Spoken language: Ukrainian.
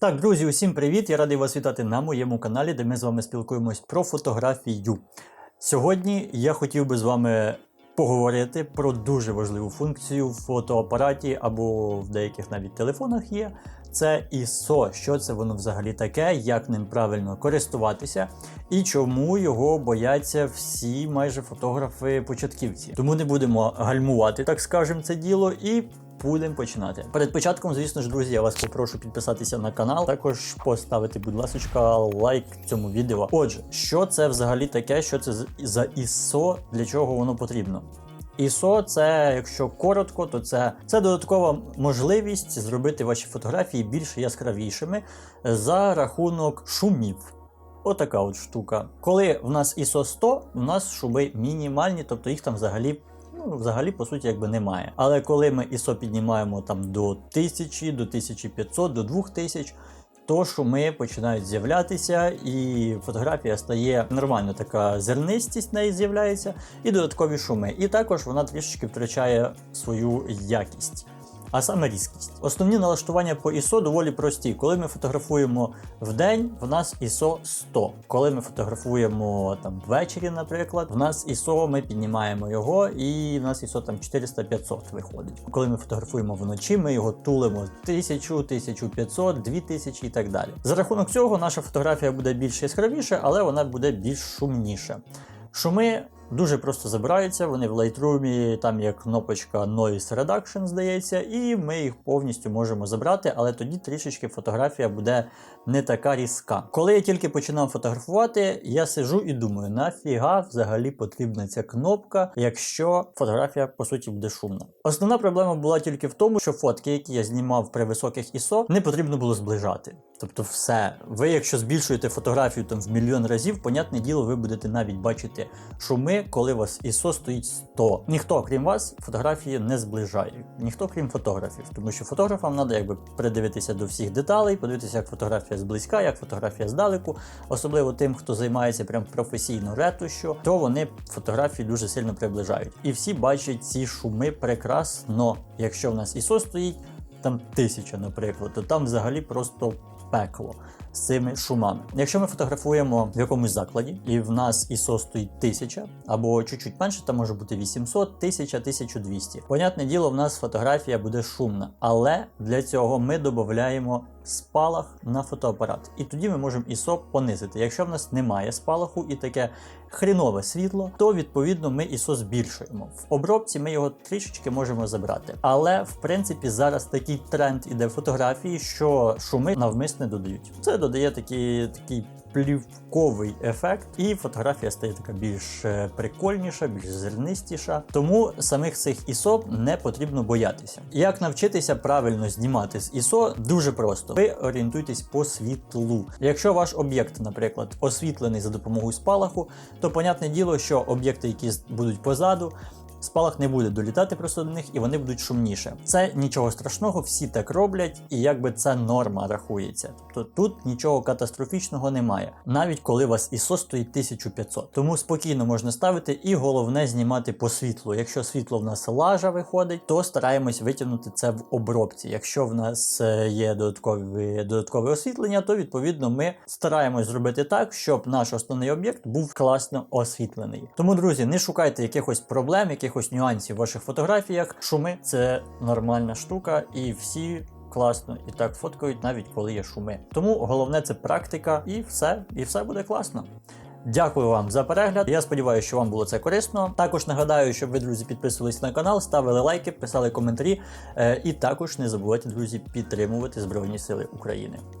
Так, друзі, усім привіт! Я радий вас вітати на моєму каналі, де ми з вами спілкуємось про фотографію. Сьогодні я хотів би з вами поговорити про дуже важливу функцію в фотоапараті або в деяких навіть телефонах є. Це ISO, що це воно взагалі таке, як ним правильно користуватися і чому його бояться всі майже фотографи-початківці. Тому не будемо гальмувати, так скажемо, це діло і Будемо починати. Перед початком, звісно ж, друзі, я вас попрошу підписатися на канал. Також поставити, будь ласка, лайк цьому відео. Отже, що це взагалі таке? Що це за ISO, для чого воно потрібно? ISO це, якщо коротко, то це, це додаткова можливість зробити ваші фотографії більш яскравішими за рахунок шумів. Отака от штука. Коли в нас ISO 100, у нас шуми мінімальні, тобто їх там взагалі ну, взагалі, по суті, якби немає. Але коли ми ISO піднімаємо там до 1000, до 1500, до 2000, то шуми починають з'являтися, і фотографія стає нормально, така зернистість в неї з'являється, і додаткові шуми. І також вона трішечки втрачає свою якість а саме різкість. Основні налаштування по ISO доволі прості. Коли ми фотографуємо в день, в нас ISO 100. Коли ми фотографуємо там ввечері, наприклад, в нас ISO ми піднімаємо його, і в нас ISO там 400-500 виходить. Коли ми фотографуємо вночі, ми його тулимо 1000, 1500, 2000 і так далі. За рахунок цього наша фотографія буде більш яскравіша, але вона буде більш шумніша. Шуми дуже просто забираються, вони в Lightroom, там є кнопочка Noise Reduction, здається, і ми їх повністю можемо забрати, але тоді трішечки фотографія буде не така різка. Коли я тільки починав фотографувати, я сижу і думаю, нафіга взагалі потрібна ця кнопка, якщо фотографія по суті буде шумна. Основна проблема була тільки в тому, що фотки, які я знімав при високих ISO, не потрібно було зближати. Тобто, все, ви, якщо збільшуєте фотографію там в мільйон разів, понятне діло, ви будете навіть бачити шуми, коли вас ISO стоїть 100. Ніхто, крім вас, фотографії не зближає. Ніхто, крім фотографів, тому що фотографам треба якби придивитися до всіх деталей, подивитися, як фотографія зблизька, як фотографія здалеку, особливо тим, хто займається прям професійно ретушю, то вони фотографії дуже сильно приближають. І всі бачать ці шуми прекрасно. Якщо в нас ISO стоїть там тисяча, наприклад, то там взагалі просто пекло з цими шумами. Якщо ми фотографуємо в якомусь закладі, і в нас ISO стоїть 1000 або чуть-чуть менше, там може бути 800, 1000, 1200. Понятне діло, в нас фотографія буде шумна, але для цього ми додаємо спалах на фотоапарат. І тоді ми можемо ISO понизити. Якщо в нас немає спалаху і таке хрінове світло, то відповідно ми ISO збільшуємо. В обробці ми його трішечки можемо забрати. Але в принципі зараз такий тренд іде в фотографії, що шуми навмисне додають. Це додає такий такий плівковий ефект, і фотографія стає така більш е, прикольніша, більш зернистіша. Тому самих цих ISO не потрібно боятися. Як навчитися правильно знімати з ISO, дуже просто. Ви орієнтуйтесь по світлу. Якщо ваш об'єкт, наприклад, освітлений за допомогою спалаху, то понятне діло, що об'єкти, які будуть позаду, спалах не буде долітати просто до них і вони будуть шумніше. Це нічого страшного, всі так роблять, і якби це норма рахується. Тобто тут нічого катастрофічного немає, навіть коли у вас ISO стоїть 1500. Тому спокійно можна ставити і головне знімати по світлу. Якщо світло в нас лажа виходить, то стараємось витягнути це в обробці. Якщо в нас е, є додаткові, додаткове освітлення, то відповідно ми стараємось зробити так, щоб наш основний об'єкт був класно освітлений. Тому, друзі, не шукайте якихось проблем, яких якихось нюансів в ваших фотографіях. Шуми це нормальна штука, і всі. Класно і так фоткають, навіть коли є шуми. Тому головне це практика, і все, і все буде класно. Дякую вам за перегляд. Я сподіваюся, що вам було це корисно. Також нагадаю, щоб ви, друзі, підписувалися на канал, ставили лайки, писали коментарі. Е, і також не забувайте, друзі, підтримувати Збройні Сили України.